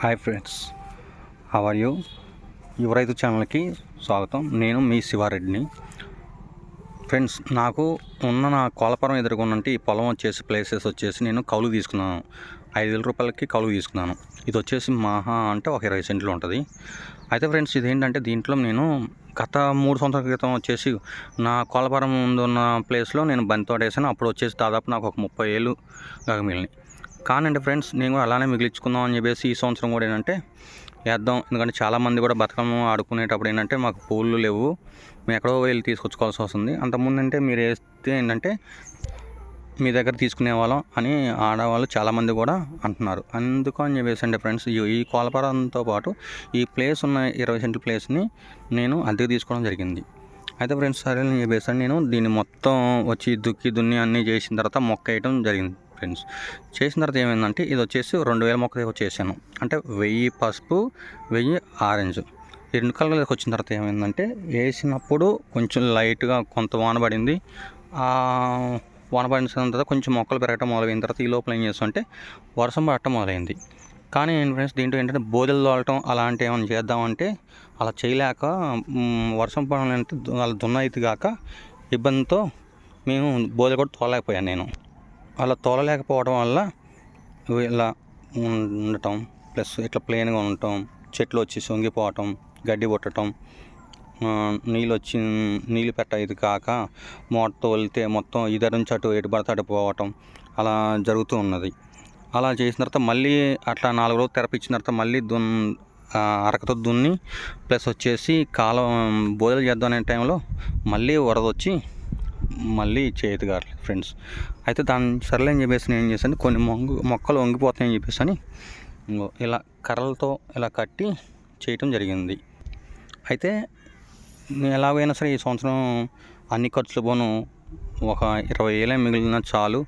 Hi friends. How are you Yuva Raithu ఛానల్కి స్వాగతం. నేను మీ శివారెడ్డిని. ఫ్రెండ్స్ నాకు ఉన్న నా కోలపురం ఎదుర్కొన్నంటే ఈ పొలం వచ్చేసి ప్లేసెస్ వచ్చేసి నేను కౌలు తీసుకున్నాను. ఐదు వేల రూపాయలకి కౌలు తీసుకున్నాను. ఇది వచ్చేసి మహా అంటే ఒక ఇరవై సెంట్లు ఉంటుంది. అయితే ఫ్రెండ్స్ ఇదేంటంటే దీంట్లో నేను గత మూడు సంవత్సరాల క్రితం వచ్చేసి నా కోలపురం ముందున్న ప్లేస్లో నేను బంతితోట వేసాను అప్పుడు వచ్చేసి దాదాపు నాకు ఒక ముప్పై ఏళ్ళు కాక మిగిలినాయి. కానండి ఫ్రెండ్స్ నేను కూడా అలానే మిగిలించుకుందాం అని చెప్పేసి ఈ సంవత్సరం కూడా ఏంటంటే వేద్దాం. ఎందుకంటే చాలామంది కూడా బతుకమ్మ ఆడుకునేటప్పుడు ఏంటంటే మాకు పూలు లేవు. మేము ఎక్కడో వెళ్ళి తీసుకొచ్చుకోవాల్సి వస్తుంది. అంతకుముందు అంటే మీరు వేస్తే ఏంటంటే మీ దగ్గర తీసుకునే వాళ్ళం అని ఆడవాళ్ళు చాలామంది కూడా అంటున్నారు. అందుకు అని చెప్పేసి అంటే ఫ్రెండ్స్ ఈ ఈ కోలపారంతో పాటు ఈ ప్లేస్ ఉన్న ఇరవై సెంట్ల ప్లేస్ని నేను అద్దెకు తీసుకోవడం జరిగింది. అయితే ఫ్రెండ్స్ సరే నేను చెప్పేసి నేను దీన్ని మొత్తం వచ్చి దుక్కి దున్ని అన్నీ చేసిన తర్వాత మొక్క వేయడం జరిగింది. ఫ్రెండ్స్ చేసిన తర్వాత ఏమైందంటే ఇది వచ్చేసి రెండు వేల మొక్క చేశాను. అంటే వెయ్యి పసుపు వెయ్యి ఆరెంజ్. ఈ రెండు కలర్లకు వచ్చిన తర్వాత ఏమైందంటే వేసినప్పుడు కొంచెం లైట్గా కొంత వాన పడింది. వాన పడిన తర్వాత కొంచెం మొక్కలు పెరగటం మొదలైన తర్వాత ఈ లోపల ఏం చేస్తుంటే వర్షం పడటం మొదలైంది. కానీ ఏంటి ఫ్రెండ్స్ దీంట్లో ఏంటంటే బోదెలు తోలటం అలాంటి ఏమైనా చేద్దామంటే అలా చేయలేక వర్షం పడాలంటే అలా దున్నైతే కాక ఇబ్బందితో మేము బోదెలు కూడా తోలేకపోయాను నేను. అలా తోలలేకపోవడం వల్ల ఇలా ఉండటం ప్లస్ ఇట్లా ప్లెయిన్గా ఉండటం చెట్లు వచ్చి సొంగిపోవటం గడ్డి పుట్టడం నీళ్ళు వచ్చి నీళ్ళు పెట్ట ఇది కాక మోటతో వెళ్తే మొత్తం ఇద్దరు నుంచి అటు ఎటు పడితే అటు పోవటం అలా జరుగుతూ ఉన్నది. అలా చేసిన తర్వాత మళ్ళీ అట్లా నాలుగు రోజులు తెరపించిన తర్వాత మళ్ళీ దున్ అరకతో దున్ని ప్లస్ వచ్చేసి కాలం బోధలు చేద్దాం అనే టైంలో మళ్ళీ వరద వచ్చి మళ్ళీ చేతి గారు ఫ్రెండ్స్ అయితే దాన్ని సర్లే అని చెప్పేసి నేను ఏం చేశాను కొన్ని మొంగు మొక్కలు వంగిపోతాయని చెప్పేసి అని ఇలా కర్రలతో ఇలా కట్టి చేయటం జరిగింది. అయితే నేను ఎలాగైనా సరే ఈ సంవత్సరం అన్ని ఖర్చులు పోను ఒక ఇరవై ఏళ్ళే మిగిలిన చాలు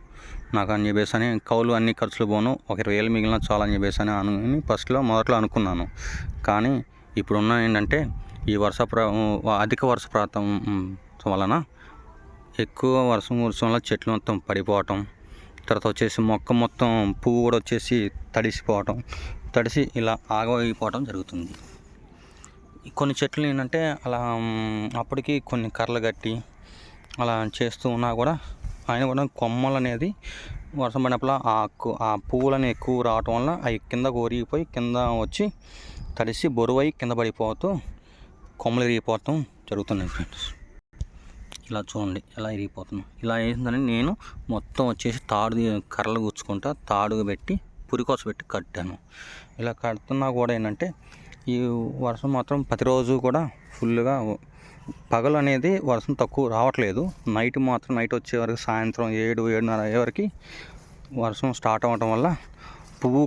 నాకు అని చెప్పేసి అని కౌలు అన్ని ఖర్చులు పోను ఒక ఇరవై ఏళ్ళు మిగిలిన చాలు అని చెప్పేసి అని అనుకుని ఫస్ట్లో మొదట్లో అనుకున్నాను. కానీ ఇప్పుడున్న ఏంటంటే ఈ వర్ష ప్ర అధిక వర్ష ప్రాంతం వలన ఎక్కువ వర్షం వర్షం వల్ల చెట్లు మొత్తం పడిపోవటం తర్వాత వచ్చేసి మొక్క మొత్తం పువ్వు కూడా వచ్చేసి తడిసిపోవటం తడిసి ఇలా ఆగమైపోవటం జరుగుతుంది. కొన్ని చెట్లు ఏంటంటే అలా అప్పటికి కొన్ని కర్రలు కట్టి అలా చేస్తూ ఉన్నా కూడా ఆయన కూడా కొమ్మలు అనేది వర్షం పడినప్పుడు ఆ ఆ పువ్వులని ఎక్కువ రావటం వల్ల అవి కింద ఒరిగిపోయి కింద వచ్చి తడిసి బరువై కింద పడిపోతూ కొమ్మలు ఇరిగిపోవటం జరుగుతున్నాయి ఫ్రెండ్స్. ఇలా చూడండి ఇలా ఇరిగిపోతున్నాం ఇలా వేసిందని నేను మొత్తం వచ్చేసి తాడు కర్రలు గుచ్చుకుంటా తాడు పెట్టి పురికోస పెట్టి కట్టాను. ఇలా కడుతున్నా కూడా ఏంటంటే ఈ వర్షం మాత్రం ప్రతిరోజు కూడా ఫుల్గా పగలు అనేది వర్షం తక్కువ రావట్లేదు. నైట్ మాత్రం నైట్ వచ్చే వరకు సాయంత్రం ఏడు ఏడున్నర అయ్యే వరకు వర్షం స్టార్ట్ అవ్వటం వల్ల పువ్వు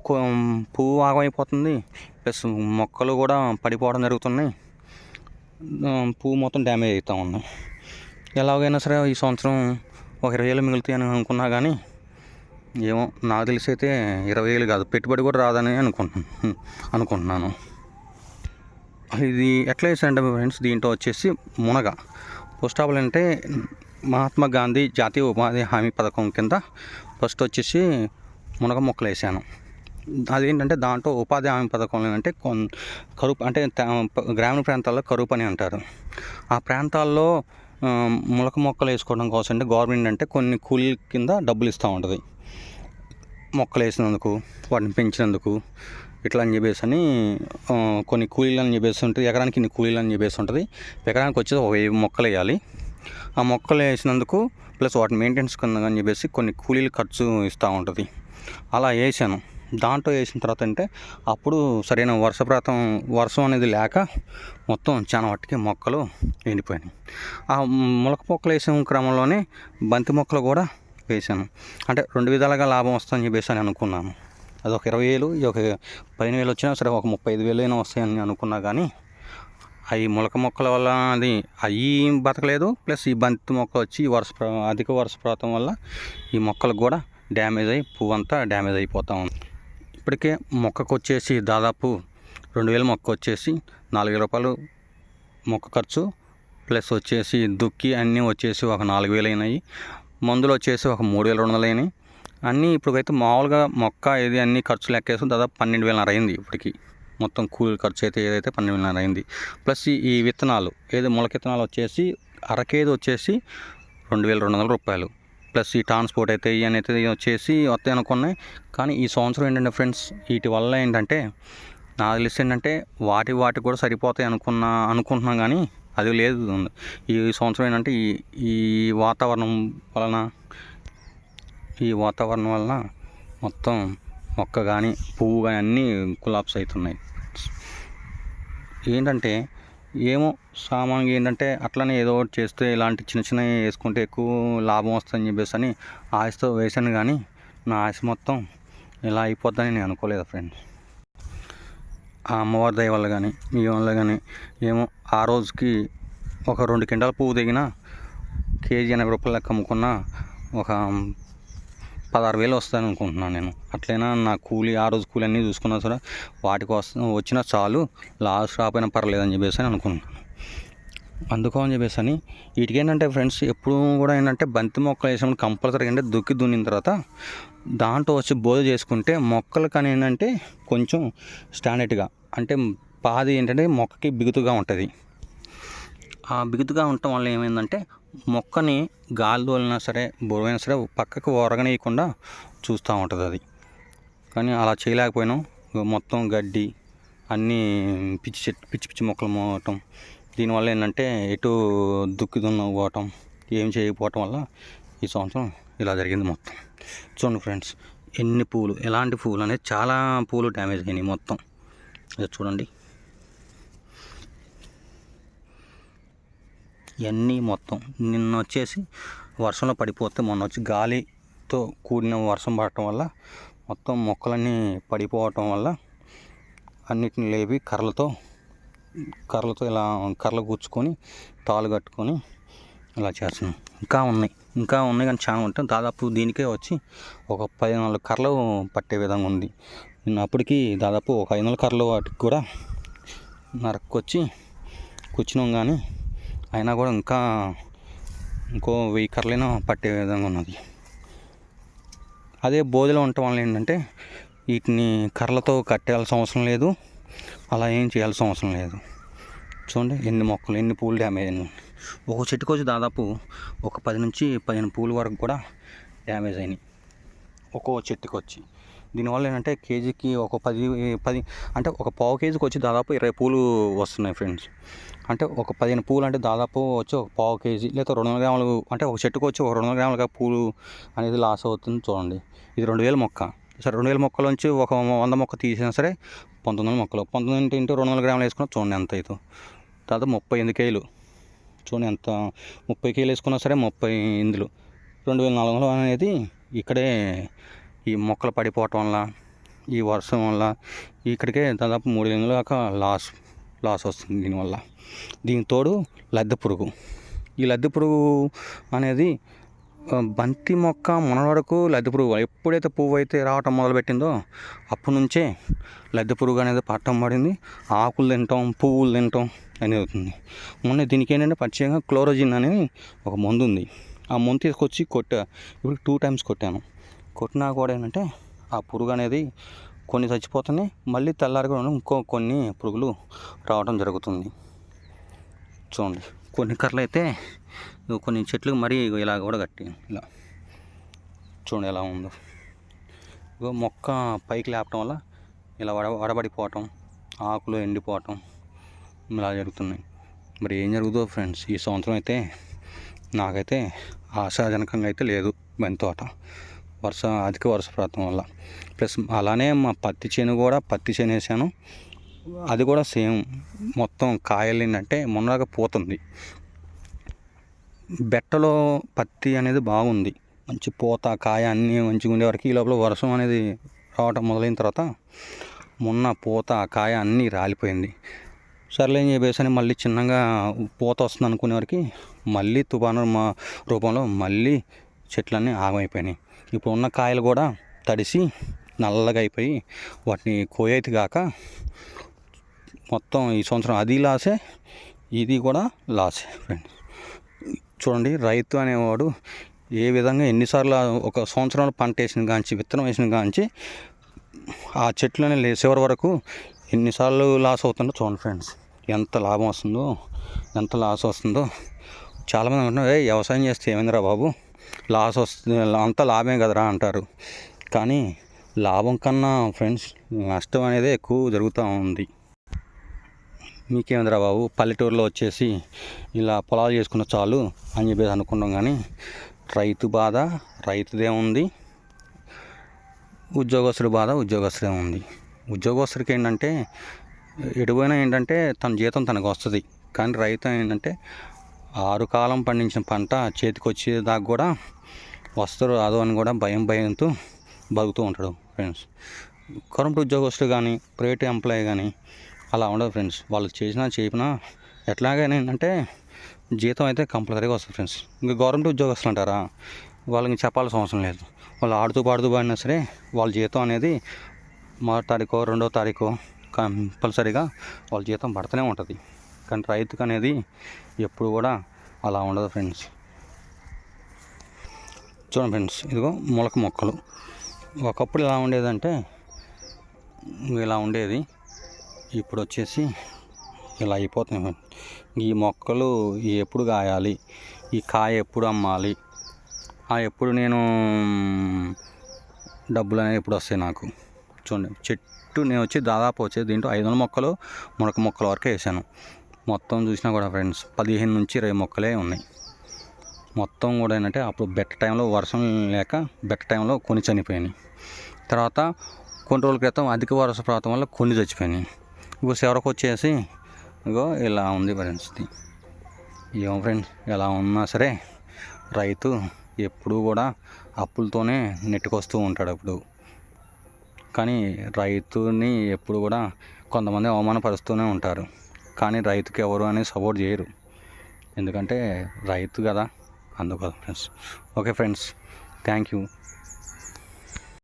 పువ్వు ఆగమైపోతుంది. ప్లస్ మొక్కలు కూడా పడిపోవడం జరుగుతున్నాయి. పువ్వు మొత్తం డ్యామేజ్ అవుతూ ఉన్నాయి. ఎలాగైనా సరే ఈ సంవత్సరం ఒక ఇరవై వేలు మిగులుతాయి అని అనుకున్నా కానీ ఏమో నాకు తెలిసి అయితే ఇరవై వేలు కాదు పెట్టుబడి కూడా రాదని అనుకుంటున్నాను అనుకుంటున్నాను. ఇది ఎట్లా వేసారంటే ఫ్రెండ్స్ దీంట్లో వచ్చేసి మునగ. పోస్ట్ ఆఫ్ అంటే మహాత్మా గాంధీ జాతీయ ఉపాధి హామీ పథకం కింద ఫస్ట్ వచ్చేసి మునగ మొక్కలు వేసాను. అదేంటంటే దాంట్లో ఉపాధి హామీ పథకం ఏంటంటే కొన్ కరువు అంటే గ్రామీణ ప్రాంతాల్లో కరువు పని అంటారు. ఆ ప్రాంతాల్లో ములక మొక్కలు వేసుకోవడం కోసం అంటే గవర్నమెంట్ అంటే కొన్ని కూలీ కింద డబ్బులు ఇస్తూ ఉంటుంది. మొక్కలు వేసినందుకు వాటిని పెంచినందుకు ఇట్లా అని చెప్పేసి అని కొన్ని కూలీలు అని చెప్పేసి ఉంటుంది. ఎకరానికి ఇన్ని కూలీలు అని చెప్పేసి ఉంటుంది. ఎకరానికి వచ్చేసి ఒక వెయ్యి మొక్కలు వేయాలి. ఆ మొక్కలు వేసినందుకు ప్లస్ వాటి మెయింటెనెన్స్ కింద అని చెప్పేసి కొన్ని కూలీలు ఖర్చు ఇస్తూ ఉంటుంది. అలా వేసాను. దాంట్లో వేసిన తర్వాత అంటే అప్పుడు సరైన వర్షప్రాతం వర్షం అనేది లేక మొత్తం చాలా మట్టుకి మొక్కలు ఎండిపోయినాయి. ఆ మొలక మొక్కలు వేసిన క్రమంలోనే బంతి మొక్కలు కూడా వేసాను అంటే రెండు విధాలుగా లాభం వస్తుందని చెప్పేసి అని అనుకున్నాను. అది ఒక ఇరవై వేలు ఒక పదిహేను వేలు వచ్చినా సరే ఒక ముప్పై ఐదు వేలు అయినా వస్తాయని అనుకున్నా కానీ అవి మొలక మొక్కల వల్ల అది అవి బతకలేదు. ప్లస్ ఈ బంతి మొక్క వచ్చి ఈ వర్ష అధిక వర్షపాతం వల్ల ఈ మొక్కలకు కూడా డ్యామేజ్ అయ్యి పువ్వు అంతా డ్యామేజ్ అయిపోతూ ఉంది. ఇప్పటికే మొక్కకు వచ్చేసి దాదాపు రెండు వేల మొక్క వచ్చేసి నాలుగు వేల రూపాయలు మొక్క ఖర్చు. ప్లస్ వచ్చేసి దుక్కి అన్నీ వచ్చేసి ఒక నాలుగు వేలు అయినాయి. మందులు వచ్చేసి ఒక మూడు వేల రెండు వందలు అయినాయి. అన్నీ ఇప్పటికైతే మామూలుగా మొక్క ఇది అన్ని ఖర్చు లెక్కేసి దాదాపు పన్నెండు వేలన్నర అయింది ఇప్పటికి. మొత్తం కూలి ఖర్చు అయితే ఏదైతే పన్నెండు వేలన్నర అయింది. ప్లస్ ఈ- విత్తనాలు ఏదో మొలక విత్తనాలు వచ్చేసి అరకేది వచ్చేసి రెండు వేల రెండు వందల రూపాయలు. ప్లస్ ఈ ట్రాన్స్పోర్ట్ అయితే ఇవన్నీ అయితే వచ్చేసి వస్తాయి అనుకున్నాయి. కానీ ఈ సంవత్సరం ఏంటంటే ఫ్రెండ్స్ వీటి వల్ల ఏంటంటే నాకు తెలిసి ఏంటంటే వాటి వాటికి కూడా సరిపోతాయి అనుకున్నా అనుకుంటున్నాం కానీ అది లేదు. ఈ సంవత్సరం ఏంటంటే ఈ ఈ వాతావరణం వలన ఈ వాతావరణం వలన మొత్తం మొక్క కానీ పువ్వు కానీ అన్నీ కులాప్స్ అవుతున్నాయి. ఏంటంటే ఏమో సామాన్గా ఏంటంటే అట్లనే ఏదో ఒకటి చేస్తే ఇలాంటి చిన్న చిన్నవి వేసుకుంటే ఎక్కువ లాభం వస్తుందని చెప్పేసి అని ఆశతో వేసాను కానీ నా ఆశ మొత్తం ఇలా అయిపోద్దని నేను అనుకోలేదు ఫ్రెండ్స్ ఆ అమ్మవారి దయ వల్ల కానీ మీ వల్ల కానీ ఏమో ఆ రోజుకి ఒక రెండు కింటాల పువ్వు దిగిన కేజీ ఎనభై రూపాయల లెక్క అమ్ముకున్న ఒక పదహారు వేలు వస్తాయని అనుకుంటున్నాను నేను. అట్లయినా నా కూలి ఆ రోజు కూలి అన్నీ చూసుకున్నా సరే వాటి కోసం వచ్చినా చాలు లాస్ట్ రాపోయినా పర్లేదని చెప్పేసి అని అనుకుంటున్నాను. అందుకో అని చెప్పేసి అని వీటికి ఏంటంటే ఫ్రెండ్స్ ఎప్పుడు కూడా ఏంటంటే బంతి మొక్కలు వేసినప్పుడు కంపల్సరీ అంటే దుక్కి దున్నిన తర్వాత దాంట్లో వచ్చి బోధ చేసుకుంటే మొక్కలు కానీ ఏంటంటే కొంచెం స్టాండర్డ్గా అంటే పాది ఏంటంటే మొక్కకి బిగుతుగా ఉంటుంది. ఆ బిగుతుగా ఉండటం వల్ల ఏమైందంటే మొక్కని గాలి తోలినా సరే బురవైనా సరే పక్కకు ఒరగనీయకుండా చూస్తూ ఉంటుంది అది. కానీ అలా చేయలేకపోయినాం. మొత్తం గడ్డి అన్నీ పిచ్చి చెట్టు పిచ్చి పిచ్చి మొక్కలు మోవటం దీనివల్ల ఏంటంటే ఎటు దుక్కి దున్నకపోవటం ఏం చేయకపోవటం వల్ల ఈ సంవత్సరం ఇలా జరిగింది మొత్తం. చూడండి ఫ్రెండ్స్ ఎన్ని పూలు ఎలాంటి పూలు అనేది చాలా పూలు డ్యామేజ్ అయినాయి మొత్తం. చూడండి. ఇవన్నీ మొత్తం నిన్న వచ్చేసి వర్షంలో పడిపోతే మొన్న వచ్చి గాలితో కూడిన వర్షం పడటం వల్ల మొత్తం మొక్కలన్నీ పడిపోవటం వల్ల అన్నిటిని లేపి కర్రలతో కర్రలతో ఇలా కర్రలు కూర్చుకొని తాలు కట్టుకొని ఇలా చేస్తున్నాం. ఇంకా ఉన్నాయి. ఇంకా ఉన్నాయి కానీ చాలా ఉంటాయి. దాదాపు దీనికే వచ్చి ఒక పది నాలుగు కర్రలు పట్టే విధంగా ఉంది. నేను అప్పటికి దాదాపు ఒక ఐదు వందల కర్రలు వాటికి కూడా నరక్కొచ్చి కూర్చున్నాం కానీ అయినా కూడా ఇంకా ఇంకో వెయ్యి కర్రలైనా పట్టే విధంగా ఉన్నది. అదే బోధిలో ఉండటం వల్ల ఏంటంటే వీటిని కర్రలతో కట్టేయాల్సిన అవసరం లేదు అలా ఏం చేయాల్సిన అవసరం లేదు. చూడండి ఎన్ని మొక్కలు ఎన్ని పూలు డ్యామేజ్ అయినాయి. ఒక చెట్టుకు వచ్చి దాదాపు ఒక పది నుంచి పదిహేను పూలు వరకు కూడా డ్యామేజ్ అయినాయి. ఒక్కో చెట్టుకి వచ్చి దీనివల్ల ఏంటంటే కేజీకి ఒక పది పది అంటే ఒక పావు కేజీకి వచ్చి దాదాపు ఇరవై పూలు వస్తున్నాయి ఫ్రెండ్స్. అంటే ఒక పదిహేను పూలు అంటే దాదాపు వచ్చి ఒక పావు కేజీ లేదా రెండు వందల గ్రాములు అంటే ఒక చెట్టుకు వచ్చి ఒక రెండు వందల గ్రాములుగా పూలు అనేది లాస్ అవుతుంది చూడండి. ఇది రెండు వేల మొక్క. సరే రెండు వేల మొక్కల నుంచి ఒక వంద మొక్క తీసినా సరే పంతొమ్మిది వందల మొక్కలు. పంతొమ్మిది ఇంటూ రెండు వందల గ్రాములు వేసుకున్నా చూడండి ఎంత అవుతుంది. దాదాపు ముప్పై ఎనిమిది కేలు చూడండి ఎంత ముప్పై కేలు వేసుకున్నా సరే ముప్పై ఇందులు. రెండు వేల నాలుగు వందలు అనేది ఇక్కడే ఈ మొక్కలు పడిపోవటం వల్ల ఈ వర్షం వల్ల ఇక్కడికే దాదాపు మూడు వేల దాకా లాస్ లాస్ వస్తుంది దీనివల్ల. దీని తోడు లద్దె పురుగు. ఈ లద్దె పురుగు అనేది బంతి మొక్క మన వరకు లద్దె పురుగు ఎప్పుడైతే పువ్వు అయితే రావటం మొదలుపెట్టిందో అప్పటి నుంచే లద్దె పురుగు అనేది పట్టం పడింది. ఆకులు తింటాం పువ్వులు తింటాం అనేది అవుతుంది. మొన్న దీనికి ఏంటంటే ప్రత్యేకంగా క్లోరోజిన్ అనేది ఒక మందు ఉంది. ఆ మందు తీసుకొచ్చి కొట్టా. ఇప్పుడు టూ టైమ్స్ కొట్టాను. కొట్టినా కూడా ఏంటంటే ఆ పురుగు అనేది కొన్ని చచ్చిపోతున్నాయి. మళ్ళీ తెల్లారి కూడా ఇంకో కొన్ని పురుగులు రావడం జరుగుతుంది. చూడండి. కొన్ని కర్రలు అయితే కొన్ని చెట్లు మరీ ఇగో ఇలా కూడా కట్టి ఇలా చూడండి ఎలా ఉందో. ఇగో మొక్క పైకి లేపటం వల్ల ఇలా వడ వడబడిపోవటం ఆకులు ఎండిపోవటం ఇలా జరుగుతున్నాయి. మరి ఏం జరుగుతుందో ఫ్రెండ్స్ ఈ సంవత్సరం అయితే నాకైతే ఆశాజనకంగా అయితే లేదు బంతి తోట. వర్ష అధిక వర్షపాతం వల్ల. ప్లస్ అలానే మా పత్తి చేను కూడా పత్తి చేను వేసాను. అది కూడా సేమ్. మొత్తం కాయలు ఏంటంటే మొన్నగా పోతుంది. బెట్టలో పత్తి అనేది బాగుంది. మంచి పూత కాయ అన్నీ మంచిగా ఉండే వరకు ఈ లోపల వర్షం అనేది రావటం మొదలైన తర్వాత మొన్న పూత కాయ అన్నీ రాలిపోయింది. సర్లే అని చెప్పేసి అని మళ్ళీ చిన్నగా పూత వస్తుంది అనుకునే మళ్ళీ తుఫాను మా రూపంలో మళ్ళీ చెట్లన్నీ ఆగమైపోయినాయి. ఇప్పుడు ఉన్న కాయలు కూడా తడిసి నల్లగా అయిపోయి వాటిని కోయైతే కాక మొత్తం ఈ సంవత్సరం అది లాసే ఇది కూడా లాసే ఫ్రెండ్ చూడండి రైతు అనేవాడు ఏ విధంగా ఎన్నిసార్లు ఒక సంవత్సరంలో పంట వేసిన కాంచి విత్తనం వేసిన కాంచి ఆ చెట్లని లే వరకు ఎన్నిసార్లు లాస్ అవుతుందో చూడండి ఫ్రెండ్స్ ఎంత లాభం వస్తుందో ఎంత లాస్ వస్తుందో. చాలామంది అంటున్నారు ఏ వ్యవసాయం చేస్తే ఏమైందిరా బాబు? లాస్ వస్తుంది అంతా లాభమే కదరా అంటారు. కానీ లాభం కన్నా ఫ్రెండ్స్ నష్టం అనేది ఎక్కువ జరుగుతూ ఉంది. మీకేమిదిరా బాబు? పల్లెటూరులో వచ్చేసి ఇలా పొలాలు చేసుకున్న చాలు అని చెప్పేసి అనుకున్నాం కానీ రైతు బాధ రైతుదే ఉంది. ఉద్యోగస్తుడి బాధ ఉద్యోగస్తుడే ఉంది. ఉద్యోగస్తుడికి ఏంటంటే ఎడిపోయినా ఏంటంటే తన జీతం తనకు వస్తుంది. కానీ రైతు ఏంటంటే ఆరు కాలం పండించిన పంట చేతికి వచ్చేదాకా కూడా వస్తారు రాదో అని కూడా భయం భయంతో బతుకుతూ ఉంటాడు ఫ్రెండ్స్. కరెంట్ ఉద్యోగస్తుడు కానీ ప్రైవేట్ ఎంప్లాయీ కానీ అలా ఉండదు ఫ్రెండ్స్. వాళ్ళు చేసినా చెప్పినా ఎట్లాగైనా ఏంటంటే జీతం అయితే కంపల్సరీగా వస్తుంది ఫ్రెండ్స్. ఇంకా గవర్నమెంట్ ఉద్యోగస్తులు అంటారా? వాళ్ళకి చెప్పాల్సిన అవసరం లేదు. వాళ్ళు ఆడుతూ పాడుతూ పాడినా సరే వాళ్ళ జీతం అనేది మొదటి తారీఖు రెండో తారీఖు కంపల్సరీగా వాళ్ళ జీతం పడుతూనే ఉంటుంది. కానీ రైతుకు అనేది ఎప్పుడు కూడా అలా ఉండదు ఫ్రెండ్స్. చూడండి ఫ్రెండ్స్ ఇదిగో మొలక మొక్కలు. ఒకప్పుడు ఎలా ఉండేదంటే ఇలా ఉండేది. ఇప్పుడు వచ్చేసి ఇలా అయిపోతున్నాయి ఈ మొక్కలు ఎప్పుడు కాయాలి? ఈ కాయ ఎప్పుడు అమ్మాలి? ఆ ఎప్పుడు నేను డబ్బులు అనేవి ఎప్పుడు వస్తాయి నాకు? చూడండి చెట్టు నేను వచ్చి దాదాపు వచ్చేది దీంట్లో ఐదు వందల మొక్కలు మునక మొక్కల వరకు వేసాను. మొత్తం చూసినా కూడా ఫ్రెండ్స్ పదిహేను నుంచి ఇరవై మొక్కలే ఉన్నాయి. మొత్తం కూడా ఏంటంటే అప్పుడు బెట్ట టైంలో వర్షం లేక బెట్ట టైంలో కొన్ని చనిపోయినాయి. తర్వాత కొన్ని రోజుల క్రితం అధిక వర్షపాతం వల్ల కొన్ని చచ్చిపోయినాయి. ఇంకో చివరకు వచ్చేసి ఇగో ఇలా ఉంది పరిస్థితి. ఏమో ఫ్రెండ్స్ ఎలా ఉన్నా సరే రైతు ఎప్పుడూ కూడా అప్పులతోనే నెట్టుకొస్తూ ఉంటాడు అప్పుడు. కానీ రైతుని ఎప్పుడు కూడా కొంతమంది అవమానపరుస్తూనే ఉంటారు. కానీ రైతుకి ఎవరు అనేది సపోర్ట్ చేయరు. ఎందుకంటే రైతు కదా అందుకోసం friends okay friends thank you